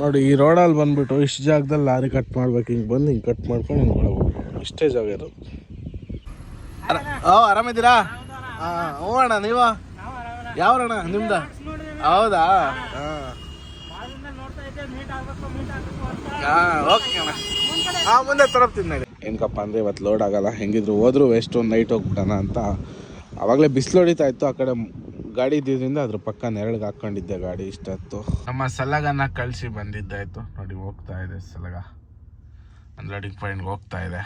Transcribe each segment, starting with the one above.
ನೋಡಿ ಈ ರೋಡಲ್ಲಿ ಬಂದ್ಬಿಟ್ಟು ಇಷ್ಟು ಜಾಗದಲ್ಲಿ ಲಾರಿ ಕಟ್ ಮಾಡ್ಬೇಕು ಹಿಂಗೆ ಬಂದು ಹಿಂಗೆ ಕಟ್ ಮಾಡ್ಕೊಂಡು ಹಿಂಗೆ ಒಳಗೆ ಇಷ್ಟೇ ಜಾಗ ಇದು. ಓ ಆರಾಮಿದ್ದೀರಾ? ಹಾಂ ಹ್ಞೂ ಅಣ್ಣ ನೀವು? ಯಾವ್ರಣ್ಣ ನಿಮ್ದ? ಹೌದಾ? ಹಾಂ. ಹಾಂ ಓಕೆ ಅಣ್ಣ. ಹಾಂ ಮುಂದೆ ತರಪ್ತೀನಿ ನೋಡಿ. ಏನಕ್ಕಪ್ಪ ಅಂದರೆ ಇವತ್ತು ಲೋಡ್ ಆಗಲ್ಲ. ಹೆಂಗಿದ್ರು ಹೋದ್ರು ವೇಸ್ಟ್ ಒಂದು ನೈಟ್ ಹೋಗ್ಬಿಟ್ಟಣ ಅಂತ. ಆವಾಗಲೇ ಬಿಸಿಲು ಹೊಡಿತಾ ಇತ್ತು ಆ ಕಡೆ ಗಾಡಿ ಇದ್ದಿದ್ದರಿಂದ ಅದ್ರ ಪಕ್ಕ ನೆರಳಿಗೆ ಹಾಕೊಂಡಿದ್ದೆ ಗಾಡಿ ಇಷ್ಟತ್ತು. ನಮ್ಮ ಸಲಗನ ಕಳಿಸಿ ಬಂದಿದ್ದಾಯ್ತು. ನೋಡಿ ಹೋಗ್ತಾ ಇದೆ ಸಲಗ. ಲೋಡಿಂಗ್ ಪಾಯಿಂಟ್ಗೆ ಹೋಗ್ತಾ ಇದೆ.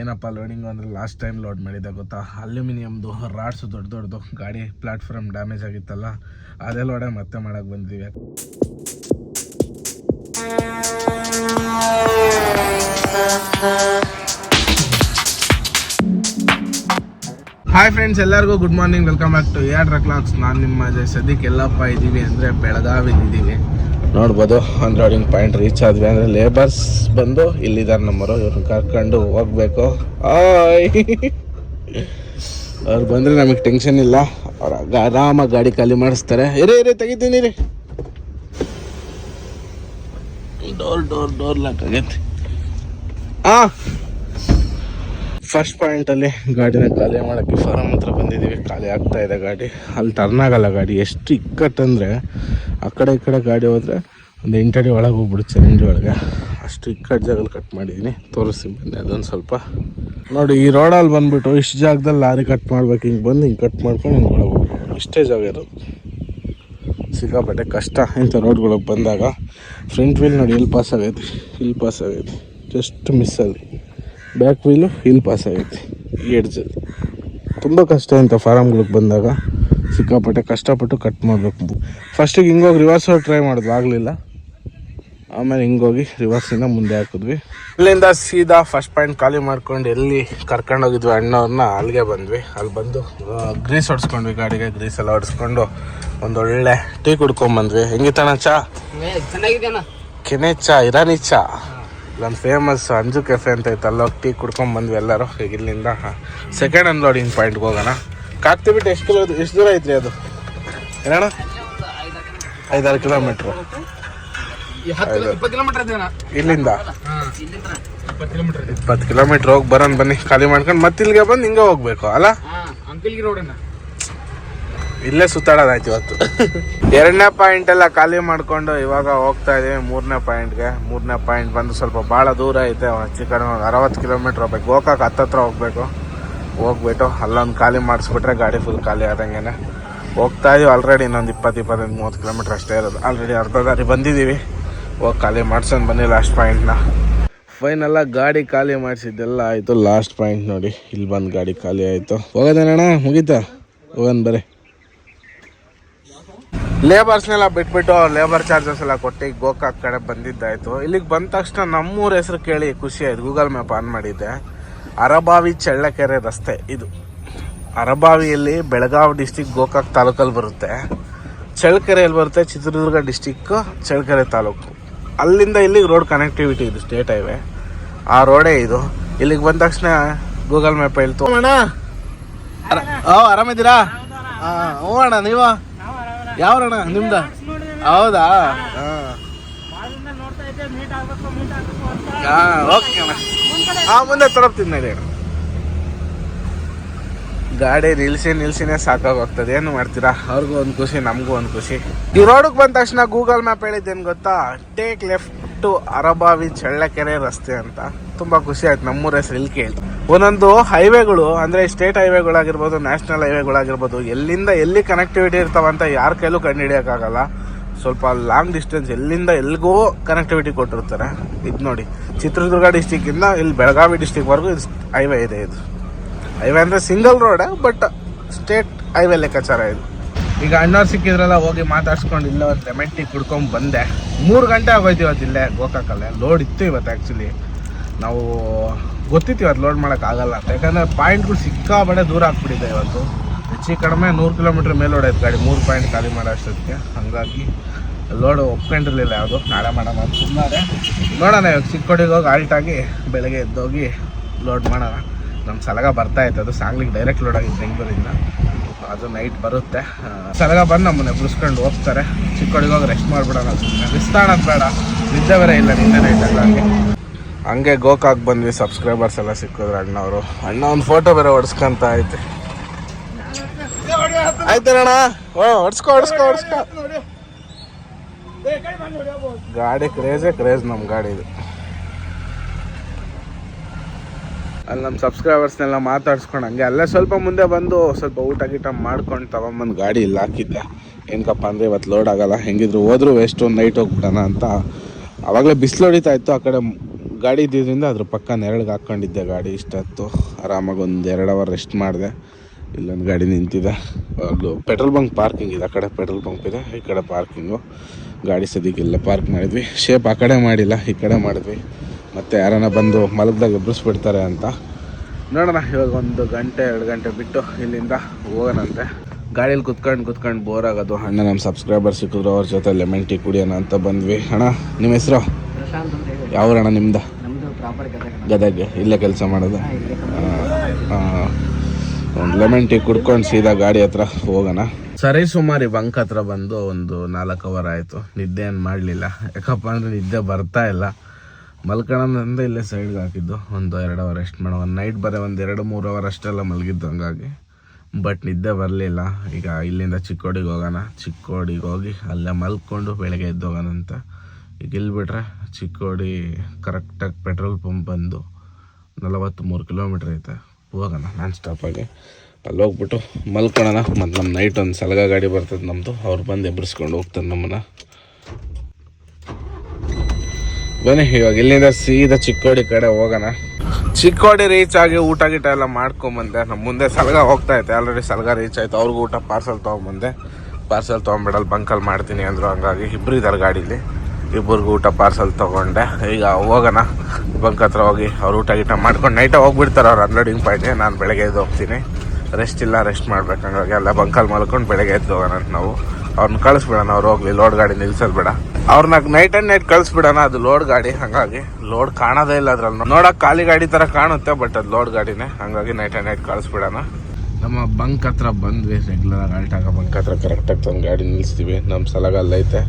ಏನಪ್ಪ ಲೋಡಿಂಗ್ ಅಂದರೆ ಲಾಸ್ಟ್ ಟೈಮ್ ಲೋಡ್ ಮಾಡಿದ್ದೆ ಗೊತ್ತಾ? ಅಲ್ಯೂಮಿನಿಯಮ್ದು ರಾಡ್ಸು ದೊಡ್ಡ ದೊಡ್ಡದು ಗಾಡಿ ಪ್ಲಾಟ್ಫಾರ್ಮ್ ಡ್ಯಾಮೇಜ್ ಆಗಿತ್ತಲ್ಲ ಅದೇ ಲೋಡೆ ಮತ್ತೆ ಮಾಡೋಕೆ ಬಂದಿದ್ದೀವಿ ಹಾಯ್ ಫ್ರೆಂಡ್ಸ್ ಎಲ್ಲರಿಗೂ good morning welcome back to air clocks ನಾನು ನಿಮ್ಮ ಜೈ ಸದ್ಯಕ್ಕೆ ಎಲ್ಲಪ್ಪ ಇದ್ದೀವಿ ಅಂದರೆ ಬೆಳಗಾವಿಲಿ ಇದ್ದೀವಿ ನೋಡ್ಬೋದು ಅನ್ಲೋಡಿಂಗ್ ಪಾಯಿಂಟ್ ರೀಚ್ ಆದ್ವಿ ಅಂದರೆ ಲೇಬರ್ಸ್ ಬಂದು ಇಲ್ಲಿದ್ದಾರೆ ನಮ್ಮರು ಇವ್ರನ್ನ ಕರ್ಕೊಂಡು ಹೋಗ್ಬೇಕು. ಅವ್ರು ಬಂದರೆ ನಮಗೆ ಟೆನ್ಷನ್ ಇಲ್ಲ. ಅವ್ರು ಆರಾಮಾಗಿ ಗಾಡಿ ಖಾಲಿ ಮಾಡಿಸ್ತಾರೆ. ಇರೇ ಇರೇ, ತೆಗಿತೀನಿ ರೀ ಡೋರ್ ಡೋರ್ ಡೋರ್ ಲಾಕ್ ಆಗೈತಿ. ಹಾಂ ಫಸ್ಟ್ ಪಾಯಿಂಟಲ್ಲಿ ಗಾಡಿನ ಖಾಲಿ ಮಾಡೋಕ್ಕೆ ಫಾರಮ್ ಹತ್ರ ಬಂದಿದ್ದೀವಿ. ಖಾಲಿ ಆಗ್ತಾ ಇದೆ ಗಾಡಿ. ಅಲ್ಲಿ ಟರ್ನ್ ಆಗಲ್ಲ ಗಾಡಿ. ಎಷ್ಟು ಇಕ್ಕಟ್ಟಂದರೆ ಆ ಕಡೆ ಈ ಕಡೆ ಗಾಡಿ ಹೋದರೆ ಒಂದು ಎಂಟಡಿ ಒಳಗೆ ಹೋಗ್ಬಿಡುತ್ತೆ ಚರಂಡಿ ಒಳಗೆ. ಅಷ್ಟು ಇಕ್ಕಟ್ಟು ಜಾಗದಲ್ಲಿ ಕಟ್ ಮಾಡಿದ್ದೀನಿ ತೋರಿಸ್ತೀನಿ ಬನ್ನಿ ಅದೊಂದು ಸ್ವಲ್ಪ. ನೋಡಿ, ಈ ರೋಡಲ್ಲಿ ಬಂದ್ಬಿಟ್ಟು ಇಷ್ಟು ಜಾಗದಲ್ಲಿ ಲಾರಿ ಕಟ್ ಮಾಡ್ಬೇಕು, ಹಿಂಗೆ ಬಂದು ಹಿಂಗೆ ಕಟ್ ಮಾಡ್ಕೊಂಡು ಹಿಂಗೆ ಒಳಗೆ ಇಷ್ಟೇ ಜಾಗ ಇರೋದು. ಸಿಕ್ಕಾಪಟ್ಟೆ ಕಷ್ಟ ಇಂಥ ರೋಡ್ಗಳಿಗೆ ಬಂದಾಗ. ಫ್ರಂಟ್ ವೀಲ್ ನೋಡಿ ಎಲ್ಲಿ ಪಾಸ್ ಆಗೈತಿ. ಇಲ್ಲಿ ಪಾಸ್ ಆಗೈತಿ. ಜಸ್ಟ್ ಮಿಸ್ಸಲ್ಲಿ ಬ್ಯಾಕ್ ವೀಲು ಇಲ್ಲಿ ಪಾಸ್ ಆಗೈತಿ. ಈ ಎಡ್ಜಲ್ಲಿ ತುಂಬ ಕಷ್ಟ ಅಂತ ಫಾರಮ್ಗಳಿಗೆ ಬಂದಾಗ ಸಿಕ್ಕಾಪಟ್ಟೆ ಕಷ್ಟಪಟ್ಟು ಕಟ್ ಮಾಡಬೇಕು. ಫಸ್ಟಿಗೆ ಹಿಂಗೋಗಿ ರಿವರ್ಸ್ ಟ್ರೈ ಮಾಡಿದ್ವಿ ಆಗಲಿಲ್ಲ. ಆಮೇಲೆ ಹಿಂಗೋಗಿ ರಿವರ್ಸಿಂದ ಮುಂದೆ ಹಾಕಿದ್ವಿ. ಅಲ್ಲಿಂದ ಸೀದಾ ಫಸ್ಟ್ ಪಾಯಿಂಟ್ ಖಾಲಿ ಮಾಡ್ಕೊಂಡು ಎಲ್ಲಿ ಕರ್ಕೊಂಡೋಗಿದ್ವಿ ಅಣ್ಣವ್ರನ್ನ ಅಲ್ಲಿಗೆ ಬಂದ್ವಿ. ಅಲ್ಲಿ ಬಂದು ಗ್ರೀಸ್ ಹೊಡ್ಸ್ಕೊಂಡ್ವಿ ಗಾಡಿಗೆ ಗ್ರೀಸ್ ಎಲ್ಲ ಹೊಡ್ಸ್ಕೊಂಡು ಒಂದೊಳ್ಳೆ ಟೀ ಕುಡ್ಕೊಂಡ್ಬಂದ್ವಿ ಹೆಂಗಿತ್ತಣ್ಣ ಚಾ? ಕೆನೆ ಚಾ ಇರಾನಿ ಚಾ. ಇಲ್ಲೊಂದು ಫೇಮಸ್ ಅಂಜು ಕೆಫೆ ಅಂತ ಐತೆ ಅಲ್ಲೋಗಿ ಟೀ ಕುಡ್ಕೊಂಡು ಬಂದ್ವಿ ಎಲ್ಲರೂ. ಈಗ ಇಲ್ಲಿಂದ ಸೆಕೆಂಡ್ ಅನ್ಲೋಡಿಂಗ್ ಪಾಯಿಂಟ್ಗೆ ಹೋಗೋಣ. ಕಾಕ್ತಿ ಬಿಟ್ಟು ಎಷ್ಟು ಕಿಲೋ ಎಷ್ಟು ದೂರ ಐತ್ರಿ ಅದು? ಏನಣ್ಣ? ಐದಾರು ಕಿಲೋಮೀಟ್ರು. ಇಲ್ಲಿಂದ? ಇಪ್ಪತ್ತು ಕಿಲೋಮೀಟರ್ ಇದೆ. ಇಪ್ಪತ್ತು ಕಿಲೋಮೀಟ್ರ್ ಹೋಗಿ ಬರೋಣ ಬನ್ನಿ. ಖಾಲಿ ಮಾಡ್ಕೊಂಡು ಮತ್ತೆ ಇಲ್ಲಿಗೆ ಬಂದು ಹಿಂಗೆ ಹೋಗ್ಬೇಕು ಅಲ್ಲ? ಇಲ್ಲೇ ಸುತ್ತಾಡೋದಾಯ್ತು ಇವತ್ತು. ಎರಡನೇ ಪಾಯಿಂಟ್ ಎಲ್ಲ ಖಾಲಿ ಮಾಡ್ಕೊಂಡು ಇವಾಗ ಹೋಗ್ತಾ ಇದೀವಿ ಮೂರನೇ ಪಾಯಿಂಟ್ಗೆ ಮೂರನೇ ಪಾಯಿಂಟ್ ಬಂದು ಸ್ವಲ್ಪ ಭಾಳ ದೂರ ಐತೆ. ಹೆಚ್ಚು ಕಡಿಮೆ ಒಂದು ಅರವತ್ತು ಕಿಲೋಮೀಟ್ರ್ ಹೋಗ್ಬೇಕು. ಗೋಕಾಕ್ ಹತ್ತತ್ರ ಹೋಗ್ಬೇಕು. ಹೋಗ್ಬಿಟ್ಟು ಅಲ್ಲೊಂದು ಖಾಲಿ ಮಾಡಿಸ್ಬಿಟ್ರೆ ಗಾಡಿ ಫುಲ್ ಖಾಲಿ ಆದಂಗೆನೆ. ಹೋಗ್ತಾ ಇದೀವಿ ಆಲ್ರೆಡಿ ಇನ್ನೊಂದು ಇಪ್ಪತ್ತು ಇಪ್ಪತ್ತೈದು ಮೂವತ್ತು ಕಿಲೋಮೀಟ್ರ್ ಅಷ್ಟೇ ಇರೋದು. ಆಲ್ರೆಡಿ ಅರ್ಧ ದಾರಿ ಬಂದಿದ್ದೀವಿ ಹೋಗಿ ಖಾಲಿ ಮಾಡ್ಸೋಣ ಬನ್ನಿ ಲಾಸ್ಟ್ ಪಾಯಿಂಟ್ನ ಫೈನಲ್ಲ ಗಾಡಿ ಖಾಲಿ ಮಾಡಿಸಿದ್ದೆಲ್ಲ ಆಯಿತು. ಲಾಸ್ಟ್ ಪಾಯಿಂಟ್ ನೋಡಿ. ಇಲ್ಲಿ ಬಂದು ಗಾಡಿ ಖಾಲಿ ಆಯಿತು. ಹೋಗೋದೇನಣ್ಣ? ಮುಗೀತಾ? ಹೋಗೋಣ ಬರ್ರಿ ಲೇಬರ್ಸ್ನೆಲ್ಲ ಬಿಟ್ಬಿಟ್ಟು ಲೇಬರ್ ಚಾರ್ಜಸ್ ಎಲ್ಲ ಕೊಟ್ಟು ಗೋಕಾಕ್ ಕಡೆ ಬಂದಿದ್ದಾಯ್ತು. ಇಲ್ಲಿಗೆ ಬಂದ ತಕ್ಷಣ ನಮ್ಮೂರ ಹೆಸರು ಕೇಳಿ ಖುಷಿ ಆಯ್ತು. ಗೂಗಲ್ ಮ್ಯಾಪ್ ಆನ್ ಮಾಡಿದ್ದೆ. ಅರಬಾವಿ ಚಳ್ಳಕೆರೆ ರಸ್ತೆ ಇದು. ಅರಬಾವಿಯಲ್ಲಿ ಬೆಳಗಾವಿ ಡಿಸ್ಟಿಕ್ ಗೋಕಾಕ್ ತಾಲೂಕಲ್ಲಿ ಬರುತ್ತೆ. ಚಳ್ಳಕೆರೆಯಲ್ಲಿ ಬರುತ್ತೆ, ಚಿತ್ರದುರ್ಗ ಡಿಸ್ಟಿಕ್ಕು ಚಳ್ಳಕೆರೆ ತಾಲೂಕು. ಅಲ್ಲಿಂದ ಇಲ್ಲಿಗೆ ರೋಡ್ ಕನೆಕ್ಟಿವಿಟಿ ಇದು ಸ್ಟೇಟ್ ಹೈವೇ ಆ ರೋಡೇ ಇದು. ಇಲ್ಲಿಗೆ ಬಂದ ತಕ್ಷಣ ಗೂಗಲ್ ಮ್ಯಾಪ್ ಹೇಳ್ತು. ಅಣ್ಣ. ಓ ಆರಾಮಿದ್ದೀರಾ? ಹಾಂ ಹ್ಞೂ ಅಣ್ಣ, ನೀವು? ಯಾವ್ರಣ್ಣ, ನಿಮ್ದ? ಹೌದಾ? ಓಕೆ ಅಣ್ಣ. ಹಾ, ಮುಂದೆ ತರಪ್ತೀನಿ ನಡಿ ಅಣ್ಣ. ಗಾಡಿ ನಿಲ್ಸಿ ನಿಲ್ಸಿನೇ ಸಾಕಾಗೋಗ್ತದೆ. ಏನು ಮಾಡ್ತೀರಾ? ಅವ್ರಿಗೂ ಒಂದು ಖುಷಿ, ನಮಗೂ ಒಂದು ಖುಷಿ. ಈ ರೋಡಿಗೆ ಬಂದ ತಕ್ಷಣ ಗೂಗಲ್ ಮ್ಯಾಪ್ ಹೇಳಿದ್ದೇನು ಗೊತ್ತಾ? Take left to Arabhavi Challakere ರಸ್ತೆ ಅಂತ. ತುಂಬಾ ಖುಷಿ ಆಯ್ತು. ನಮ್ಮೂರ ಹೆಸರು ಇಲ್ಲಿ ಕೇಳ್ತು ಒಂದೊಂದು ಹೈವೇಗಳು, ಅಂದ್ರೆ ಸ್ಟೇಟ್ ಹೈವೇಗಳಾಗಿರ್ಬೋದು ನ್ಯಾಷನಲ್ ಹೈವೇಗಳಾಗಿರ್ಬೋದು, ಎಲ್ಲಿಂದ ಎಲ್ಲಿ ಕನೆಕ್ಟಿವಿಟಿ ಇರ್ತಾವಂತ ಯಾರ ಕೈಲೂ ಕಂಡುಹಿಡಿಯೋಕ್ಕಾಗಲ್ಲ ಸ್ವಲ್ಪ ಲಾಂಗ್ ಡಿಸ್ಟೆನ್ಸ್ ಎಲ್ಲಿಂದ ಎಲ್ಲಿಗೂ ಕನೆಕ್ಟಿವಿಟಿ ಕೊಟ್ಟಿರ್ತಾರೆ. ಇದು ನೋಡಿ, ಚಿತ್ರದುರ್ಗ ಡಿಸ್ಟಿಕ್ಕಿಂದ ಇಲ್ಲಿ ಬೆಳಗಾವಿ ಡಿಸ್ಟಿಕ್ವರೆಗೂ ಇದು ಹೈವೇ ಇದೆ ಇದು. ಹೈವೇ ಅಂದರೆ single road but state highway ಲೆಕ್ಕಾಚಾರ ಇದು. ಈಗ ಅಣ್ಣವ್ರು ಸಿಕ್ಕಿದ್ರಲ್ಲ, ಹೋಗಿ ಮಾತಾಡ್ಸ್ಕೊಂಡು ಇಲ್ಲ ಲೆಮನ್ ಕುಡ್ಕೊಂಡು ಬಂದೆ. ಮೂರು ಗಂಟೆ ಆಗೋಯ್ತು ಇವತ್ತು ಇಲ್ಲೇ ಗೋಕಾಕಲ್ಲೇ. ಲೋಡ್ ಇತ್ತು ಇವತ್ತು ಆ್ಯಕ್ಚುಲಿ ನಾವು ಗೊತ್ತಿತ್ತು ಇವತ್ತು ಲೋಡ್ ಮಾಡೋಕ್ಕಾಗಲ್ಲ ಅಂತ. ಯಾಕಂದರೆ ಪಾಯಿಂಟ್ಗಳು ಸಿಕ್ಕಾಬಡೆ ದೂರ ಆಗ್ಬಿಟ್ಟಿದೆ ಇವತ್ತು. ಹೆಚ್ಚು ಕಡಿಮೆ ನೂರು ಕಿಲೋಮೀಟ್ರ್ ಮೇಲೆ ಹೊಡೆಯೋದು ಗಾಡಿ, ಮೂರು ಪಾಯಿಂಟ್ ಖಾಲಿ ಮಾಡೋ ಅಷ್ಟೊತ್ತಿಗೆ. ಹಾಗಾಗಿ ಲೋಡ್ ಒಪ್ಕೊಂಡಿರಲಿಲ್ಲ ಯಾವುದು. ನಾಳೆ ಮಾಡೋಣ ಅಂತ ಸುಮ್ಮನೆ ನೋಡೋಣ ಇವಾಗ ಚಿಕ್ಕೋಡಿಗೆ ಹೋಗಿ ಆಲ್ಟಾಗಿ ಬೆಳಗ್ಗೆ ಎದ್ದೋಗಿ ಲೋಡ್ ಮಾಡೋಣ. ನಮ್ಮ ಸಲಗ ಬರ್ತಾ ಇತ್ತು. ಅದು ಸಾಂಗ್ಲಿಗೆ ಡೈರೆಕ್ಟ್ ಲೋಡ್ ಆಗಿತ್ತು ಬೆಂಗಳೂರಿಂದ. ಅದು ನೈಟ್ ಬರುತ್ತೆ. ಸಲಗ ಬಂದು ನಮ್ಮನ್ನ ಎಬ್ಬಿಸ್ಕೊಂಡು ಹೋಗ್ತಾರೆ. ಚಿಕ್ಕೋಡಿಗೆ ಹೋಗಿ ರೆಸ್ಟ್ ಮಾಡಿಬಿಡೋಣ. ಸುಮ್ಮನೆ ವಿಸ್ತಾರ ಬೇಡ ನಿದ್ದೆ ಬೇರೆ ಇಲ್ಲ ನಿನ್ನೆ ನೈಟ್ ಎಲ್ಲ ಹಂಗೆ ಗೋಕಾಕ್ ಬಂದ್ವಿ ಸಬ್ಸ್ಕ್ರೈಬರ್ಸ್ ಎಲ್ಲ ಸಿಕ್ಕಿದ್ರು ಅಣ್ಣವರು. ಅಣ್ಣ ಒಂದು ಫೋಟೋ ಬೇರೆ ಹೊಡ್ಸ್ಕೊಂತ ಐತೆ ಆಯ್ತಣ್ಣ ಓ, ಹೊಡ್ಸ್ಕೊ ಹೊಡ್ಸ್ಕೊ ಹೊಡ್ಸ್ಕೊ. ಗಾಡಿ ಕ್ರೇಜೇ ಕ್ರೇಜ್ ನಮ್ಮ ಗಾಡಿ ಇದು. ಅಲ್ಲಿ ನಮ್ಮ ಸಬ್ಸ್ಕ್ರೈಬರ್ಸ್ನೆಲ್ಲ ಮಾತಾಡ್ಸ್ಕೊಂಡು ಹಂಗೆ ಅಲ್ಲೇ ಸ್ವಲ್ಪ ಮುಂದೆ ಬಂದು ಸ್ವಲ್ಪ ಊಟ ಗೀಟ ಮಾಡ್ಕೊಂಡು ತಗೊಂಬಂದು ಗಾಡಿ ಇಲ್ಲಿ ಹಾಕಿದ್ದೆ. ಏನಕ್ಕಪ್ಪ ಅಂದರೆ ಇವತ್ತು ಲೋಡ್ ಆಗಲ್ಲ, ಹೆಂಗಿದ್ರು ಹೋದ್ರು ವೇಸ್ಟು ನೈಟ್ ಹೋಗ್ಬಿಡೋಣ ಅಂತ. ಆವಾಗಲೇ ಬಿಸಿಲು ಹೊಡಿತಾ ಇತ್ತು, ಆ ಕಡೆ ಗಾಡಿ ಇದ್ದಿದ್ದರಿಂದ ಅದ್ರ ಪಕ್ಕ ನೆರಳಿಗೆ ಹಾಕ್ಕೊಂಡಿದ್ದೆ ಗಾಡಿ ಇಷ್ಟತ್ತು ಆರಾಮಾಗಿ ಒಂದು ಎರಡು ಅವರ್ ರೆಸ್ಟ್ ಮಾಡಿದೆ. ಇಲ್ಲೊಂದು ಗಾಡಿ ನಿಂತಿದೆ. ಅಲ್ಲೂ ಪೆಟ್ರೋಲ್ ಬಂಕ್ ಪಾರ್ಕಿಂಗ್ ಇದೆ. ಆ ಕಡೆ ಪೆಟ್ರೋಲ್ ಬಂಕ್ ಇದೆ, ಈ ಕಡೆ ಪಾರ್ಕಿಂಗು ಗಾಡಿ ಸದ್ಯಕ್ಕೆಲ್ಲ ಪಾರ್ಕ್ ಮಾಡಿದ್ವಿ. ಶೇಪ್ ಆ ಕಡೆ ಮಾಡಿಲ್ಲ, ಈ ಕಡೆ ಮಾಡಿದ್ವಿ. ಮತ್ತು ಯಾರನ್ನ ಬಂದು ಮಲಗ್ದಾಗ ಎಬ್ಬಿಸ್ಬಿಡ್ತಾರೆ ಅಂತ. ನೋಡೋಣ, ಇವಾಗ ಒಂದು ಗಂಟೆ, ಎರಡು ಗಂಟೆ ಬಿಟ್ಟು ಇಲ್ಲಿಂದ ಹೋಗೋಣಂತೆ ಗಾಡೀಲಿ ಕುತ್ಕೊಂಡು ಕುತ್ಕೊಂಡು ಬೋರ್ ಆಗೋದು. ಅಣ್ಣ ನಮ್ಮ ಸಬ್ಸ್ಕ್ರೈಬರ್ ಸಿಕ್ಕಿದ್ರು, ಅವ್ರ ಜೊತೆ ಲೆಮನ್ ಟೀ ಕುಡಿಯೋಣ ಅಂತ ಬಂದ್ವಿ. ಅಣ್ಣ, ನಿಮ್ಮ ಹೆಸರು? ಪ್ರಶಾಂತ್ ಯಾವ ಅಣ್ಣ ನಿಮ್ದು? ಗದಗ ಗದಗ್ಗೆ ಇಲ್ಲೇ ಕೆಲಸ ಮಾಡೋದು? ಒಂದು ಲೆಮನ್ ಟೀ ಕುಡ್ಕೊಂಡು ಸೀದಾ ಗಾಡಿ ಹತ್ರ ಹೋಗೋಣ. ಸರಿ ಸುಮಾರು ಬಂಕ್ ಹತ್ರ ಬಂದು ಒಂದು ನಾಲ್ಕು ಅವರ್ ಆಯಿತು. ನಿದ್ದೆ ಏನು ಮಾಡಲಿಲ್ಲ. ಯಾಕಪ್ಪ ಅಂದರೆ ನಿದ್ದೆ ಬರ್ತಾ ಇಲ್ಲ. ಮಲ್ಕೊಳ್ಳೋಣ ಇಲ್ಲೇ ಸೈಡ್ಗೆ ಹಾಕಿದ್ದು. ಒಂದು ಎರಡು ಅವರ್ ರೆಸ್ಟ್ ಮಾಡೋ ಒಂದು ನೈಟ್ ಬರೀ ಒಂದು ಎರಡು ಮೂರು ಅವರ್ ಅಷ್ಟೆಲ್ಲ ಮಲಗಿದ್ದು ಹಂಗಾಗಿ ಬಟ್ ನಿದ್ದೆ ಬರಲಿಲ್ಲ. ಈಗ ಇಲ್ಲಿಂದ ಚಿಕ್ಕೋಡಿಗೆ ಹೋಗೋಣ. ಚಿಕ್ಕೋಡಿಗೆ ಹೋಗಿ ಅಲ್ಲೇ ಮಲ್ಕೊಂಡು ಬೆಳಗ್ಗೆ ಎದ್ದು ಹೋಗೋಣ ಅಂತ. ಈಗ ಇಲ್ಲಿ ಬಿಟ್ರೆ ಚಿಕ್ಕೋಡಿ ಕರೆಕ್ಟಾಗಿ ಪೆಟ್ರೋಲ್ ಪಂಪ್ ಬಂದು ನಲವತ್ತ್ಮೂರು ಕಿಲೋಮೀಟ್ರ್ ಐತೆ. ಹೋಗೋಣ, ನಾನ್ ಸ್ಟಾಪಾಗಿ ಅಲ್ಲಿ ಹೋಗ್ಬಿಟ್ಟು ಮಲ್ಕೊಳ್ಳೋಣ ಮತ್ತು ನಮ್ಮ ನೈಟ್ ಒಂದು ಸಲಗ ಗಾಡಿ ಬರ್ತದೆ ನಮ್ಮದು ಅವ್ರು ಬಂದು ಎಬ್ಬರಿಸ್ಕೊಂಡು ಹೋಗ್ತಾರೆ ನಮ್ಮನ್ನು. ಬನ್ನಿ, ಇವಾಗ ಇಲ್ಲಿಂದ ಸೀದಾ ಚಿಕ್ಕೋಡಿ ಕಡೆ ಹೋಗೋಣ. ಚಿಕ್ಕೋಡಿ ರೀಚ್ ಆಗಿ ಊಟ ಗೀಟ ಎಲ್ಲ ಮಾಡ್ಕೊಂಬಂದೆ. ನಮ್ಮ ಮುಂದೆ ಸಲಗ ಹೋಗ್ತಾ ಐತೆ. ಆಲ್ರೆಡಿ ಸಲಗ ರೀಚ್ ಆಯ್ತು. ಅವ್ರಿಗೂ ಊಟ ಪಾರ್ಸಲ್ ತೊಗೊಂಬಂದೆ. ಪಾರ್ಸಲ್ ತೊಗೊಂಬಿಡಲ್ಲ ಬಂಕಲ್ಲಿ ಮಾಡ್ತೀನಿ ಅಂದರು ಹಂಗಾಗಿ ಇಬ್ಬರು ಇದ್ದಾರೆ ಗಾಡೀಲಿ. ಇಬ್ಬರಿಗೂ ಊಟ ಪಾರ್ಸಲ್ ತೊಗೊಂಡೆ. ಈಗ ಹೋಗೋಣ. ಬಂಕ್ ಹತ್ರ ಹೋಗಿ ಅವ್ರು ಊಟ ಗೀಟ ಮಾಡ್ಕೊಂಡು ನೈಟೇ ಹೋಗ್ಬಿಡ್ತಾರೆ. ಅವ್ರು ಅನ್ಲೋಡಿಂಗ್ ಪಾಯಿಂಟ್ಗೆ ನಾನು ಬೆಳಗ್ಗೆ ಎದ್ದು ಹೋಗ್ತೀನಿ. ರೆಸ್ಟ್ ಇಲ್ಲ ರೆಸ್ಟ್ ಮಾಡ್ಬೇಕು ಹಂಗಾಗಿ ಎಲ್ಲ ಬಂಕಲ್ಲಿ ಮಲ್ಕೊಂಡು ಬೆಳಗ್ಗೆ ಎದ್ದು ಹೋಗೋಣ ನಾವು. ಅವ್ರನ್ನ ಕಳಿಸ್ಬಿಡೋಣ, ಅವ್ರು ಹೋಗ್ಲಿ ಲೋಡ್ ಗಾಡಿ ನಿಲ್ಸೋದು ಬೇಡ ಅವ್ರನ್ನ ನೈಟ್ ಆ್ಯಂಡ್ ನೈಟ್ ಕಳಿಸ್ಬಿಡೋಣ, ಅದು ಲೋಡ್ ಗಾಡಿ, ಹಾಗಾಗಿ ಲೋಡ್ ಕಾಣೋದೇ ಇಲ್ಲ ಅದ್ರಲ್ಲಿ ನೋಡಕ್ ಖಾಲಿ ಗಾಡಿ ಥರ ಕಾಣುತ್ತೆ ಬಟ್ ಅದು ಲೋಡ್ ಗಾಡಿನೇ. ಹಾಗಾಗಿ ನೈಟ್ ಆ್ಯಂಡ್ ನೈಟ್ ಕಳಿಸ್ಬಿಡೋಣ. ನಮ್ಮ ಬಂಕ್ ಹತ್ರ ಬಂದ್ವಿ ರೆಗ್ಯುಲರ್ ಆಗಿ ಆಲ್ಟಾಗ ಬಂಕ್ ಹತ್ರ ಕರೆಕ್ಟಾಗಿ ತಂದು ಗಾಡಿ ನಿಲ್ಲಿಸ್ತೀವಿ ನಮ್ಮ ಸಲಗ ಅಲ್ಲೈತೆ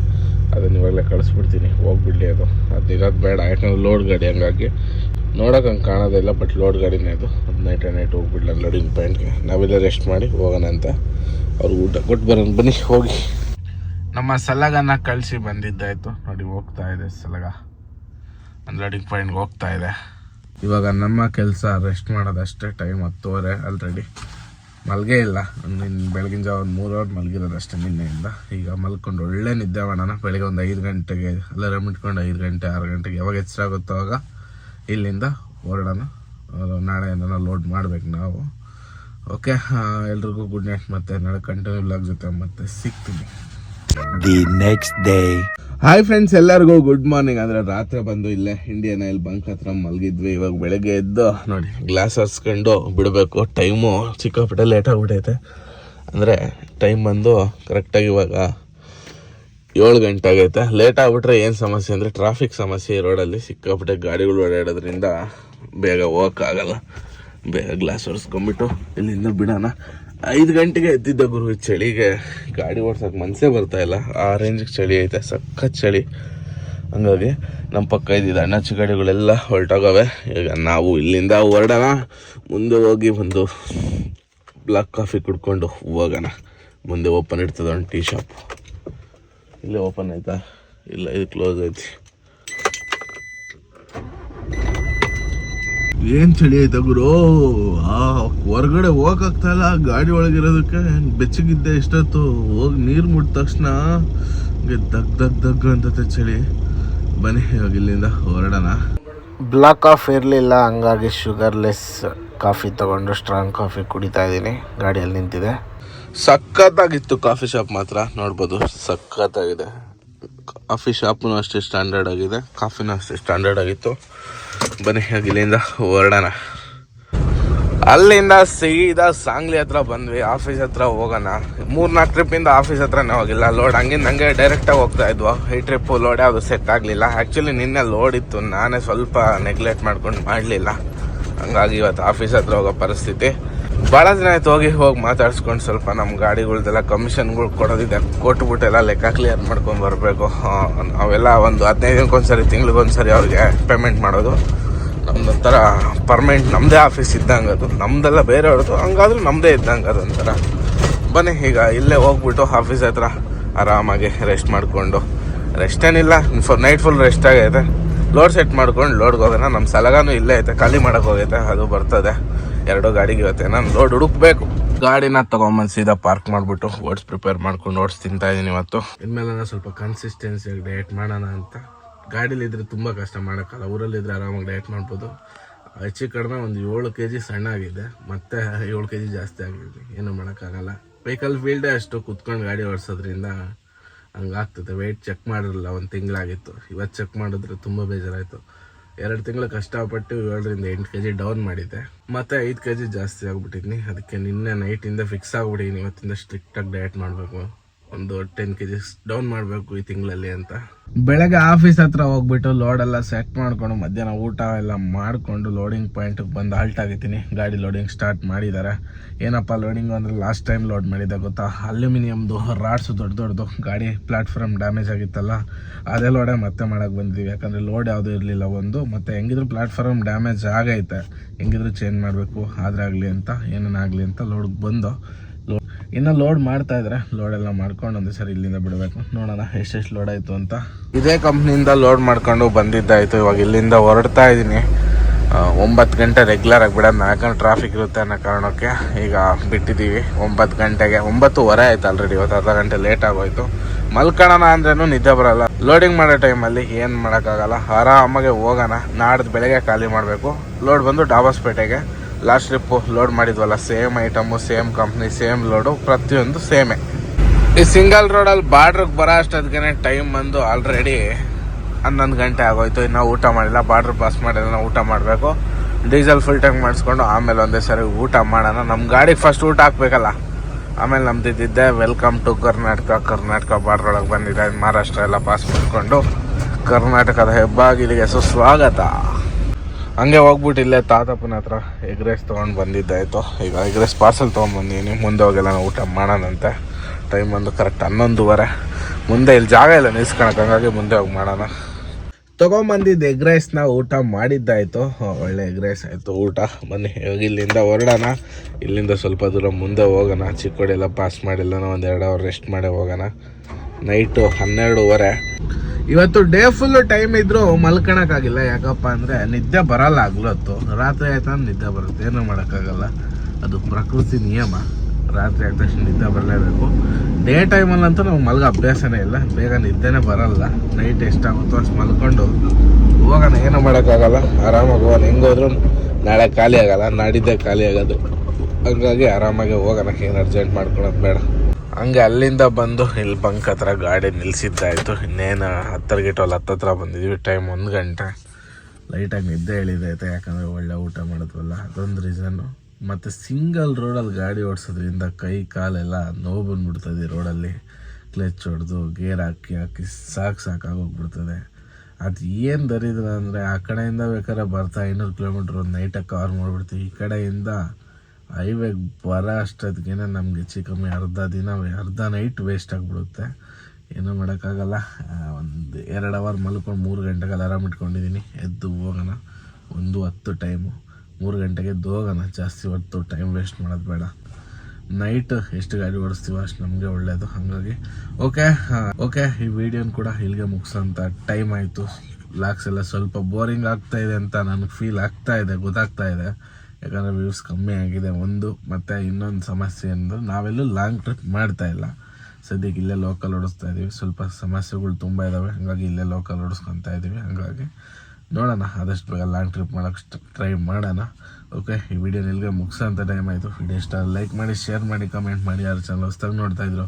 ಅದನ್ನ ಇವಾಗಲೇ ಕಳಿಸ್ಬಿಡ್ತೀನಿ. ಹೋಗ್ಬಿಡ್ಲಿ ಅದು. ಅದು ಇರೋದು ಬೇಡ. ಯಾಕಂದ್ರೆ ಲೋಡ್ ಗಾಡಿ ಹಂಗಾಗಿ. ನೋಡೋಕೆ ಹಂಗೆ ಕಾಣೋದಿಲ್ಲ ಬಟ್ ಲೋಡ್ ಗಾಡಿನೇ ಅದು. ಅದು ನೈಟ್ ಆ್ಯಂಡ್ ನೈಟ್ ಹೋಗ್ಬಿಡ್ಲ ಲೋಡಿಂಗ್ ಪಾಯಿಂಟ್ಗೆ ನಾವೆಲ್ಲ ರೆಸ್ಟ್ ಮಾಡಿ ಹೋಗೋಣ ಅಂತ. ಅವ್ರಿಗೆ ಊಟ ಕೊಟ್ಟು ಬರೋಣ. ಬನ್ನಿ, ಹೋಗಿ. ನಮ್ಮ ಸಲಗನ ಕಳಿಸಿ ಬಂದಿದ್ದಾಯ್ತು. ನೋಡಿ, ಹೋಗ್ತಾ ಇದೆ ಸಲಗ. ಲೋಡಿಂಗ್ ಪಾಯಿಂಟ್ಗೆ ಹೋಗ್ತಾ ಇದೆ. ಇವಾಗ ನಮ್ಮ ಕೆಲಸ ರೆಸ್ಟ್ ಮಾಡೋದಷ್ಟೇ ಟೈಮ್ ಹತ್ತುವರೆ ಆಲ್ರೆಡಿ ಮಲ್ಗೇ ಇಲ್ಲ. ನಿನ್ನ ಬೆಳಗಿನ ಜಾವ ಒಂದು ಮೂರು ಅವರ್ ಮಲಗಿರೋದಷ್ಟೇ ನಿನ್ನೆಯಿಂದ. ಈಗ ಮಲ್ಕೊಂಡು ಒಳ್ಳೆ ನಿದ್ದೆ ಮಾಡೋಣ. ಬೆಳಗ್ಗೆ ಒಂದು ಐದು ಗಂಟೆಗೆ ಅಲಾರಾಮ್ ಇಟ್ಕೊಂಡು ಐದು ಗಂಟೆ, ಆರು ಗಂಟೆಗೆ ಯಾವಾಗ ಹೆಚ್ಚಾಗುತ್ತೋ ಆವಾಗ ಇಲ್ಲಿಂದ ಹೊರಡೋಣ. ನಾಳೆ ನಾಳೆಯಿಂದ ಲೋಡ್ ಮಾಡ್ಬೇಕು ನಾವು. ಓಕೆ ಎಲ್ರಿಗೂ ಗುಡ್ ನೈಟ್ ಮತ್ತೆ. ನಾಳೆ ಕಂಟಿನ್ಯೂ ಬ್ಲಾಗ್ ಜೊತೆ ಮತ್ತೆ ಸಿಗ್ತೀನಿ. The next day. Hi friends ಎಲ್ಲರಿಗೂ ಗುಡ್ ಮಾರ್ನಿಂಗ್ ಅಂದರೆ ರಾತ್ರಿ ಬಂದು ಇಲ್ಲೇ ಇಂಡಿಯನ್ ಆಯಿಲ್ ಬಂಕ್ ಹತ್ರ ಮಲಗಿದ್ವಿ. ಇವಾಗ ಬೆಳಗ್ಗೆ ಎದ್ದು ನೋಡಿ ಗ್ಲಾಸ್ ಹಸ್ಕೊಂಡು ಬಿಡಬೇಕು. ಟೈಮು ಸಿಕ್ಕಾಪಟ್ಟೆ ಲೇಟ್ ಆಗಿಬಿಟ್ಟೈತೆ ಅಂದರೆ ಟೈಮ್ ಬಂದು ಕರೆಕ್ಟಾಗಿ ಇವಾಗ ಏಳು ಗಂಟೆ ಆಗೈತೆ. ಲೇಟ್ ಆಗಿಬಿಟ್ರೆ ಏನು ಸಮಸ್ಯೆ ಅಂದರೆ ಟ್ರಾಫಿಕ್ ಸಮಸ್ಯೆ ರೋಡಲ್ಲಿ ಸಿಕ್ಕಾಪಟ್ಟೆ ಗಾಡಿಗಳು ಓಡಾಡೋದ್ರಿಂದ ಬೇಗ ಹೋಗೋಕ್ಕಾಗಲ್ಲ ಬೇಗ ಗ್ಲಾಸ್ ಹೊಡೆಸ್ಕೊಂಬಿಟ್ಟು ಇಲ್ಲಿಂದ ಬಿಡೋಣ. ಐದು ಗಂಟೆಗೆ ಎದ್ದಿದ್ದ ಗುರು, ಚಳಿಗೆ ಗಾಡಿ ಓಡ್ಸೋಕೆ ಮನಸ್ಸೇ ಇಲ್ಲ. ಆ ರೇಂಜಿಗೆ ಚಳಿ ಐತೆ, ಸಖತ್ ಚಳಿ. ಹಂಗಾಗಿ ನಮ್ಮ ಪಕ್ಕ ಇದ್ದಿದ್ದ ಅಣ್ಣ ಚಿಗಾಡಿಗಳೆಲ್ಲ ಹೊರಟೋಗವೆ. ಈಗ ನಾವು ಇಲ್ಲಿಂದ ಹೊರಡೋಣ, ಮುಂದೆ ಹೋಗಿ ಒಂದು ಬ್ಲಾಕ್ ಕಾಫಿ ಕುಡ್ಕೊಂಡು ಹೋಗೋಣ. ಮುಂದೆ ಓಪನ್ ಇರ್ತದೆ ಒಂದು ಟೀ ಶಾಪ್ ಇಲ್ಲೇ ಓಪನ್ ಆಯ್ತಾ? ಇಲ್ಲ, ಇದು ಕ್ಲೋಸ್ ಐತಿ. ಏನ್ ಚಳಿ ಆಯ್ತಾ ಗುರು ಆ ಹೊರಗಡೆ ಹೋಗಕ್ಕಾಗ್ತಾ ಇಲ್ಲ ಗಾಡಿ ಒಳಗಿರೋದಕ್ಕೆ. ಬೆಚ್ಚಗಿದ್ದೆ ಇಷ್ಟೊತ್ತು. ಹೋಗಿ ನೀರು ಮುಟ್ಟ ತಕ್ಷಣ ದಗ್ ದಗ್ ದಗ್ ಅಂತತೆ ಚಳಿ. ಬನ್ನಿ ಇವಾಗ ಇಲ್ಲಿಂದ ಹೊರಡೋಣ. ಬ್ಲಾಕ್ ಕಾಫಿ ಇರಲಿಲ್ಲ ಹಂಗಾಗಿ ಶುಗರ್ಲೆಸ್ ಕಾಫಿ ತಗೊಂಡು ಸ್ಟ್ರಾಂಗ್ ಕಾಫಿ ಕುಡಿತಾ ಇದ್ದೀನಿ. ಗಾಡಿಯಲ್ಲಿ ನಿಂತಿದೆ. ಸಖತ್ತಾಗಿತ್ತು ಕಾಫಿ ಶಾಪ್ ಮಾತ್ರ ನೋಡ್ಬೋದು. ಸಖತ್ತಾಗಿದೆ. ಕಾಫಿ ಶಾಪ್ನು ಅಷ್ಟೇ ಸ್ಟ್ಯಾಂಡರ್ಡ್ ಆಗಿದೆ. ಕಾಫಿನೂ ಅಷ್ಟೇ ಸ್ಟ್ಯಾಂಡರ್ಡ್ ಆಗಿತ್ತು. ಬನ್ನಿ, ಇಲ್ಲಿಂದ ಹೊರಡೋಣ. ಅಲ್ಲಿಂದ ಸೀದಾ ಸಾಂಗ್ಲಿ ಹತ್ರ ಬಂದ್ವಿ, ಆಫೀಸ್ ಹತ್ರ ಹೋಗೋಣ. ಮೂರ್ನಾಲ್ಕು ಟ್ರಿಪ್ಪಿಂದ ಆಫೀಸ್ ಹತ್ರನೇ ಹೋಗಿಲ್ಲ, ಲೋಡ್ ಹಂಗಿಂದ ಹಂಗೆ ಡೈರೆಕ್ಟಾಗಿ ಹೋಗ್ತಾ ಇದ್ವು. ಈ ಟ್ರಿಪ್ಪು ಲೋಡ್ ಯಾವುದು ಸೆಟ್ ಆಗಲಿಲ್ಲ. ಆ್ಯಕ್ಚುಲಿ ನಿನ್ನೆ ಲೋಡ್ ಇತ್ತು, ನಾನೇ ಸ್ವಲ್ಪ ನೆಗ್ಲೆಕ್ಟ್ ಮಾಡ್ಕೊಂಡು ಮಾಡಲಿಲ್ಲ. ಹಂಗಾಗಿ ಇವತ್ತು ಆಫೀಸ್ ಹತ್ರ ಹೋಗೋ ಪರಿಸ್ಥಿತಿ. ಭಾಳ ದಿನ ಆಯ್ತು ಹೋಗಿ ಹೋಗಿ ಮಾತಾಡ್ಸ್ಕೊಂಡು ಸ್ವಲ್ಪ ನಮ್ಮ ಗಾಡಿಗಳ್ದೆಲ್ಲ ಕಮಿಷನ್ಗಳು ಕೊಡೋದಿದೆ. ಕೊಟ್ಬಿಟ್ಟು ಎಲ್ಲ ಲೆಕ್ಕ ಕ್ಲಿಯರ್ ಮಾಡ್ಕೊಂಡು ಬರಬೇಕು. ಅವೆಲ್ಲ ಒಂದು ಹದಿನೈದು ದಿನಕ್ಕೊಂದ್ಸರಿ, ತಿಂಗ್ಳಿಗೊಂದ್ಸರಿ ಅವ್ರಿಗೆ ಪೇಮೆಂಟ್ ಮಾಡೋದು. ನಮ್ದು ಒಂಥರ ಪರ್ಮನೆಂಟ್ ನಮ್ಮದೇ ಆಫೀಸ್ ಇದ್ದಂಗೆ ಅದು. ನಮ್ದೆಲ್ಲ ಬೇರೆಯವ್ರದ್ದು, ಹಂಗಾದ್ರೂ ನಮ್ಮದೇ ಇದ್ದಂಗೆ ಅದು ಒಂಥರ. ಬನ್ನಿ, ಈಗ ಇಲ್ಲೇ ಹೋಗ್ಬಿಟ್ಟು ಆಫೀಸ್ ಹತ್ರ ಆರಾಮಾಗಿ ರೆಸ್ಟ್ ಮಾಡಿಕೊಂಡು. ರೆಸ್ಟ್ ಏನಿಲ್ಲ, ಫುಲ್ ನೈಟ್ ಫುಲ್ ರೆಸ್ಟ್ ಆಗೈತೆ. ಲೋಡ್ ಸೆಟ್ ಮಾಡ್ಕೊಂಡು ಲೋಡ್ಗೆ ಹೋಗೋಣ. ನಮ್ಮ ಸಲಗಾನು ಇಲ್ಲೇ ಐತೆ, ಖಾಲಿ ಮಾಡೋಕ್ಕೆ ಹೋಗೈತೆ, ಅದು ಬರ್ತದೆ. ಎರಡು ಗಾಡಿಗೆ ಇವತ್ತೆ ನಾನು ರೋಡ್ ಹುಡುಕ್ಬೇಕು. ಗಾಡಿನ ತಗೊಂಬಂದು ಸೀದಾ ಪಾರ್ಕ್ ಮಾಡಿಬಿಟ್ಟು ಓಟ್ಸ್ ಪ್ರಿಪೇರ್ ಮಾಡ್ಕೊಂಡು ಓಟ್ಸ್ ತಿಂತಾ ಇದೀನಿ ಇವತ್ತು. ಇನ್ಮೇಲೆ ಸ್ವಲ್ಪ ಕನ್ಸಿಸ್ಟೆನ್ಸಿ ಡಯಟ್ ಮಾಡೋಣ ಅಂತ. ಗಾಡೀಲಿ ಇದ್ರೆ ತುಂಬ ಕಷ್ಟ ಮಾಡೋಕ್ಕಲ್ಲ, ಊರಲ್ಲಿ ಇದ್ರೆ ಆರಾಮಾಗಿ ಡಯಟ್ ಮಾಡ್ಬೋದು. ಹೆಚ್ಚು ಕಡಿಮೆ ಒಂದು ಏಳು ಕೆ ಜಿ ಸಣ್ಣ ಆಗಿದೆ, ಮತ್ತೆ ಏಳು ಕೆ ಜಿ ಜಾಸ್ತಿ ಆಗಿದೆ, ಏನು ಮಾಡೋಕ್ಕಾಗಲ್ಲ. ವೆಹಿಕಲ್ ಫೀಲ್ಡೇ ಅಷ್ಟು ಕುತ್ಕೊಂಡು ಗಾಡಿ ಓಡಿಸೋದ್ರಿಂದ ಹಂಗಾಗ್ತದೆ. ವೆಯ್ಟ್ ಚೆಕ್ ಮಾಡಿರಲಿಲ್ಲ ಒಂದು ತಿಂಗಳಾಗಿತ್ತು. ಇವತ್ತು ಚೆಕ್ ಮಾಡಿದ್ರೆ ತುಂಬ ಬೇಜಾರಾಯಿತು. ಎರಡು ತಿಂಗಳು ಕಷ್ಟಪಟ್ಟು ಏಳರಿಂದ ಎಂಟು ಕೆ ಜಿ ಡೌನ್ ಮಾಡಿದ್ದೆ. ಮತ್ತೆ ಐದು ಕೆ ಜಿ ಜಾಸ್ತಿ ಆಗ್ಬಿಟ್ಟಿದ್ನಿ. ಅದಕ್ಕೆ ನಿನ್ನೆ ನೈಟಿಂದ ಫಿಕ್ಸ್ ಆಗ್ಬಿಟ್ಟಿದ್ದೀನಿ ಇವತ್ತಿಂದ ಸ್ಟ್ರಿಕ್ಟಾಗಿ ಡಯಟ್ ಮಾಡಬೇಕು. ಒಂದು ಟೆನ್ ಕೆ ಜಿಸ್ ಡೌನ್ ಮಾಡಬೇಕು ಈ ತಿಂಗಳಲ್ಲಿ ಅಂತ. ಬೆಳಗ್ಗೆ ಆಫೀಸ್ ಹತ್ರ ಹೋಗ್ಬಿಟ್ಟು ಲೋಡ್ ಎಲ್ಲ ಸೆಟ್ ಮಾಡ್ಕೊಂಡು ಮಧ್ಯಾಹ್ನ ಊಟ ಎಲ್ಲ ಮಾಡಿಕೊಂಡು ಲೋಡಿಂಗ್ ಪಾಯಿಂಟ್ಗೆ ಬಂದು ಹಾಲ್ಟ್ ಆಗಿದ್ದೀನಿ. ಗಾಡಿ ಲೋಡಿಂಗ್ ಸ್ಟಾರ್ಟ್ ಮಾಡಿದ್ದಾರೆ ಏನಪ್ಪ ಲೋಡಿಂಗ್ ಅಂದರೆ ಲಾಸ್ಟ್ ಟೈಮ್ ಲೋಡ್ ಮಾಡಿದ್ದೆ ಗೊತ್ತಾ? ಅಲ್ಯೂಮಿನಿಯಮ್ದು ರಾಡ್ಸು ದೊಡ್ಡ ದೊಡ್ಡದು ಗಾಡಿ ಪ್ಲಾಟ್ಫಾರ್ಮ್ ಡ್ಯಾಮೇಜ್ ಆಗಿತ್ತಲ್ಲ, ಅದೇ ಲೋಡೇ ಮತ್ತೆ ಮಾಡೋಕ್ಕೆ ಬಂದಿದ್ದೀವಿ ಯಾಕಂದರೆ ಲೋಡ್ ಯಾವುದೂ ಇರಲಿಲ್ಲ ಒಂದು, ಮತ್ತು ಹೆಂಗಿದ್ರು ಪ್ಲಾಟ್ಫಾರ್ಮ್ ಡ್ಯಾಮೇಜ್ ಆಗೈತೆ. ಹೆಂಗಿದ್ರು ಚೇಂಜ್ ಮಾಡಬೇಕು, ಆದರೆ ಆಗಲಿ ಅಂತ ಏನೇನಾಗಲಿ ಅಂತ ಲೋಡ್ಗೆ ಬಂದು ಲೋ ಇನ್ನು ಲೋಡ್ ಮಾಡ್ತಾ ಇದ್ರೆ ಲೋಡ್ ಎಲ್ಲ ಮಾಡ್ಕೊಂಡು ಒಂದು ಸರಿ ಇಲ್ಲಿಂದ ಬಿಡಬೇಕು. ನೋಡೋಣ ಎಷ್ಟೆಷ್ಟು ಲೋಡ್ ಆಯಿತು ಅಂತ. ಇದೇ ಕಂಪ್ನಿಯಿಂದ ಲೋಡ್ ಮಾಡ್ಕೊಂಡು ಬಂದಿದ್ದಾಯಿತು. ಇವಾಗ ಇಲ್ಲಿಂದ ಹೊರಡ್ತಾ ಇದ್ದೀನಿ. ಒಂಬತ್ತು ಗಂಟೆ ರೆಗ್ಯುಲರ್ ಆಗಿ ಬಿಡೋದು ಯಾಕಂದ್ರೆ ಟ್ರಾಫಿಕ್ ಇರುತ್ತೆ ಅನ್ನೋ ಕಾರಣಕ್ಕೆ ಈಗ ಬಿಟ್ಟಿದ್ದೀವಿ. ಒಂಬತ್ತು ಗಂಟೆಗೆ ಒಂಬತ್ತುವರೆ ಆಯ್ತು ಆಲ್ರೆಡಿ ಇವತ್ತು ಅರ್ಧ ಗಂಟೆ ಲೇಟ್ ಆಗೋಯ್ತು. ಮಲ್ಕೊಳ್ಳೋಣ ಅಂದ್ರೂ ನಿದ್ದೆ ಬರಲ್ಲ. ಲೋಡಿಂಗ್ ಮಾಡೋ ಟೈಮಲ್ಲಿ ಏನು ಮಾಡೋಕ್ಕಾಗಲ್ಲ. ಆರಾಮಾಗೆ ಹೋಗೋಣ. ನಾಡ್ದು ಬೆಳಗ್ಗೆ ಖಾಲಿ ಮಾಡಬೇಕು. ಲೋಡ್ ಬಂದು ಡಾಬಾಸ್ಪೇಟೆಗೆ last trip load ಮಾಡಿದ್ವಲ್ಲ same item same company same load ಪ್ರತಿಯೊಂದು ಸೇಮೇ ಈ ಸಿಂಗಲ್ ರೋಡಲ್ಲಿ ಬಾರ್ಡ್ರಿಗೆ ಬರೋ ಅಷ್ಟೊತ್ತಿಗೆ ಟೈಮ್ ಬಂದು ಆಲ್ರೆಡಿ ಹನ್ನೊಂದು ಗಂಟೆ ಆಗೋಯ್ತು. ಇನ್ನು ಊಟ ಮಾಡಿಲ್ಲ ಬಾರ್ಡ್ರ್ ಪಾಸ್ ಮಾಡಿಲ್ಲ ನಾವು ಊಟ ಮಾಡಬೇಕು. ಡೀಸೆಲ್ ಫುಲ್ ಟ್ಯಾಂಕ್ ಮಾಡಿಸ್ಕೊಂಡು ಆಮೇಲೆ ಒಂದೇ ಸರಿ ಊಟ ಮಾಡೋಣ. ನಮ್ಮ ಗಾಡಿಗೆ ಫಸ್ಟ್ ಊಟ ಹಾಕ್ಬೇಕಲ್ಲ. ಆಮೇಲೆ ನಮ್ದು ಇದ್ದಿದ್ದೆ welcome to Karnataka Karnataka border ಒಳಗೆ ಬಂದಿದೆ. ಮಹಾರಾಷ್ಟ್ರ ಎಲ್ಲ ಪಾಸ್ ಮಾಡಿಕೊಂಡು ಕರ್ನಾಟಕದ ಹೆಬ್ಬಾಗಿಲಿಗೆ ಸುಸ್ವಾಗತ. ಹಂಗೆ ಹೋಗ್ಬಿಟ್ಟು ಇಲ್ಲೇ ತಾತಪ್ಪನ ಹತ್ರ ಎಗ್ ರೈಸ್ ತೊಗೊಂಡು ಬಂದಿದ್ದಾಯಿತು ಈಗ ಎಗ್ ರೈಸ್ ಪಾರ್ಸಲ್ ತೊಗೊಂಡು ಬಂದೀನಿ. ಮುಂದೆ ಹೋಗೆಲ್ಲ ನಾವು ಊಟ ಮಾಡೋಣಂತೆ. ಟೈಮ್ ಬಂದು ಕರೆಕ್ಟ್ ಹನ್ನೊಂದುವರೆ. ಮುಂದೆ ಇಲ್ಲಿ ಜಾಗ ಇಲ್ಲ ನಿಲ್ಸ್ಕೊಳಕ್ಕೆ ಹಂಗಾಗಿ ಮುಂದೆ ಹೋಗಿ ಮಾಡೋಣ. ತೊಗೊಂಬಂದಿದ್ದು ಎಗ್ ರೈಸ್ನ ಊಟ ಮಾಡಿದ್ದಾಯಿತು. ಒಳ್ಳೆ ಎಗ್ ರೈಸ್ ಆಯಿತು ಊಟ. ಬನ್ನಿ, ಇವಾಗ ಇಲ್ಲಿಂದ ಹೊರಡೋಣ. ಇಲ್ಲಿಂದ ಸ್ವಲ್ಪ ದೂರ ಮುಂದೆ ಹೋಗೋಣ. ಚಿಕ್ಕೋಡಿ ಎಲ್ಲ ಪಾಸ್ ಮಾಡಿಲ್ಲ ಒಂದು ಎರಡು ಅವರ್ ರೆಸ್ಟ್ ಮಾಡಿ ಹೋಗೋಣ. ನೈಟು ಹನ್ನೆರಡೂವರೆ. ಇವತ್ತು ಡೇ ಫುಲ್ ಟೈಮ್ ಇದ್ರು ಮಲ್ಕೊಳಕ್ಕಾಗಿಲ್ಲ ಯಾಕಪ್ಪ ಅಂದರೆ ನಿದ್ದೆ ಬರಲ್ಲ ಆಗ್ಲತ್ತು. ರಾತ್ರಿ ಆಯ್ತಾ ನಿದ್ದೆ ಬರುತ್ತೆ. ಏನೂ ಮಾಡೋಕ್ಕಾಗಲ್ಲ. ಅದು ಪ್ರಕೃತಿ ನಿಯಮ. ರಾತ್ರಿ ಆದ ತಕ್ಷಣ ನಿದ್ದೆ ಬರಲೇಬೇಕು. ಡೇ ಟೈಮಲ್ಲಂತೂ ನಾವು ಮಲ್ಗೋ ಅಭ್ಯಾಸನೇ ಇಲ್ಲ. ಬೇಗ ನಿದ್ದೆನೇ ಬರಲ್ಲ. ನೈಟ್ ಎಷ್ಟಾಗುತ್ತೋ ಅಷ್ಟು ಮಲ್ಕೊಂಡು ಹೋಗೋಣ. ಏನೂ ಮಾಡೋಕ್ಕಾಗಲ್ಲ. ಆರಾಮಾಗಿ ಹೋಗೋಣ. ಹೆಂಗೋದ್ರೂ ನಾಳೆ ಖಾಲಿ ಆಗಲ್ಲ. ನಾಡಿದ್ದೇ ಖಾಲಿ ಆಗೋದು. ಹಂಗಾಗಿ ಆರಾಮಾಗಿ ಹೋಗೋಣ ಏನು ಅರ್ಜೆಂಟ್ ಮಾಡ್ಕೊಳೋದು ಬೇಡ. ಹಂಗೆ ಅಲ್ಲಿಂದ ಬಂದು ಇಲ್ಲಿ ಬಂಕ್ ಹತ್ರ ಗಾಡಿ ನಿಲ್ಲಿಸಿದ್ದಾಯಿತು ಇನ್ನೇನು ಹತ್ತರ ಗಿಟ್ಟಲ್ಲಿ ಹತ್ತತ್ರ ಬಂದಿದ್ವಿ. ಟೈಮ್ ಒಂದು ಗಂಟೆ. ಲೈಟಾಗಿ ನಿದ್ದೆ ಹೇಳಿದೈತೆ ಯಾಕಂದರೆ ಒಳ್ಳೆ ಊಟ ಮಾಡಿದ್ವಲ್ಲ. ಅದೊಂದು ರೀಸನ್ನು ಮತ್ತು ಸಿಂಗಲ್ ರೋಡಲ್ಲಿ ಗಾಡಿ ಓಡಿಸೋದ್ರಿಂದ ಕೈ ಕಾಲೆಲ್ಲ ನೋವು ಬಂದ್ಬಿಡ್ತದೆ ರೋಡಲ್ಲಿ ಕ್ಲಚ್ ಹೊಡೆದು ಗೇರ್ ಹಾಕಿ ಹಾಕಿ ಸಾಕು ಸಾಕಾಗೋಗ್ಬಿಡ್ತದೆ ಅದು ಏನು ದರಿದ್ರ ಅಂದರೆ ಆ ಕಡೆಯಿಂದ ಬೇಕಾದ್ರೆ ಬರ್ತಾ ಐನೂರು ಕಿಲೋಮೀಟ್ರ್ ಒಂದು ನೈಟಾಗಿ ಕವರ್ ಮಾಡಿಬಿಡ್ತೀವಿ. ಈ ಕಡೆಯಿಂದ ಹೈವೇಗೆ ಬರೋ ಅಷ್ಟೊತ್ತಿಗೆ ನಮಗೆ ಹೆಚ್ಚು ಕಮ್ಮಿ ಅರ್ಧ ದಿನ, ಅರ್ಧ ನೈಟ್ ವೇಸ್ಟ್ ಆಗಿಬಿಡುತ್ತೆ. ಏನೂ ಮಾಡೋಕ್ಕಾಗಲ್ಲ. ಒಂದು ಎರಡು ಅವರ್ ಮಲ್ಕೊಂಡು ಮೂರು ಗಂಟೆಗೆ ಅಲಾರಾಮ್ ಇಟ್ಕೊಂಡಿದ್ದೀನಿ ಎದ್ದು ಹೋಗೋಣ. ಒಂದು ಹತ್ತು ಟೈಮು ಮೂರು ಗಂಟೆಗೆ ಹೋಗೋಣ. ಜಾಸ್ತಿ ಹೊತ್ತು ಟೈಮ್ ವೇಸ್ಟ್ ಮಾಡೋದು ಬೇಡ. ನೈಟ್ ಎಷ್ಟು ಗಾಡಿ ಓಡಿಸ್ತೀವೋ ಅಷ್ಟು ನಮಗೆ ಒಳ್ಳೆಯದು ಹಾಗಾಗಿ ಓಕೆ ಓಕೆ ಈ ವಿಡಿಯೋನ ಕೂಡ ಇಲ್ಲಿಗೆ ಮುಗಿಸೋಂಥ ಟೈಮ್ ಆಯಿತು. ಲಾಕ್ಸ್ ಎಲ್ಲ ಸ್ವಲ್ಪ ಬೋರಿಂಗ್ ಆಗ್ತಾಯಿದೆ ಅಂತ ನನಗೆ ಫೀಲ್ ಆಗ್ತಾ ಇದೆ, ಗೊತ್ತಾಗ್ತಾ ಇದೆ. ಯಾಕಂದರೆ ವ್ಯೂಸ್ ಕಮ್ಮಿ ಆಗಿದೆ ಒಂದು, ಮತ್ತು ಇನ್ನೊಂದು ಸಮಸ್ಯೆ ಅಂದರೆ ನಾವೆಲ್ಲೂ ಲಾಂಗ್ ಟ್ರಿಪ್ ಮಾಡ್ತಾ ಇಲ್ಲ. ಸದ್ಯಕ್ಕೆ ಇಲ್ಲೇ ಲೋಕಲ್ ಓಡಿಸ್ತಾ ಇದ್ದೀವಿ ಸ್ವಲ್ಪ ಸಮಸ್ಯೆಗಳು ತುಂಬ ಇದ್ದಾವೆ ಹಾಗಾಗಿ ಇಲ್ಲೇ ಲೋಕಲ್ ಓಡಿಸ್ಕೊತಾ ಇದ್ದೀವಿ ಹಾಗಾಗಿ ನೋಡೋಣ. ಆದಷ್ಟು ಬೇಗ ಲಾಂಗ್ ಟ್ರಿಪ್ ಮಾಡೋಕ್ಕೆ ಟ್ರೈ ಮಾಡೋಣ. ಓಕೆ ಈ ವಿಡಿಯೋ ನಿಲ್ಗೆ ಮುಗಿಸೋಂಥ ಟೈಮ್ ಆಯಿತು. ವಿಡಿಯೋ ಇಷ್ಟ ಲೈಕ್ ಮಾಡಿ ಶೇರ್ ಮಾಡಿ ಕಮೆಂಟ್ ಮಾಡಿ. ಯಾರು ಚಾನಲ್ ಹೊಸ್ದಾಗಿ ನೋಡ್ತಾ ಇದ್ರು,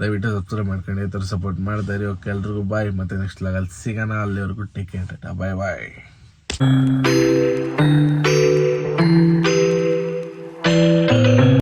ದಯವಿಟ್ಟು ಸಬ್ಸ್ಕ್ರೈಬ್ ಮಾಡ್ಕೊಂಡು ಈ ಥರ ಸಪೋರ್ಟ್ ಮಾಡ್ತಾ ಇರಿ. ಓಕೆ ಎಲ್ರಿಗೂ ಬಾಯ್ ಮತ್ತು ನೆಕ್ಸ್ಟ್ ಲಾಗಲ್ಲಿ ಸಿಗೋಣ. ಅಲ್ಲಿವರೆಗೂ take care bye bye thank you.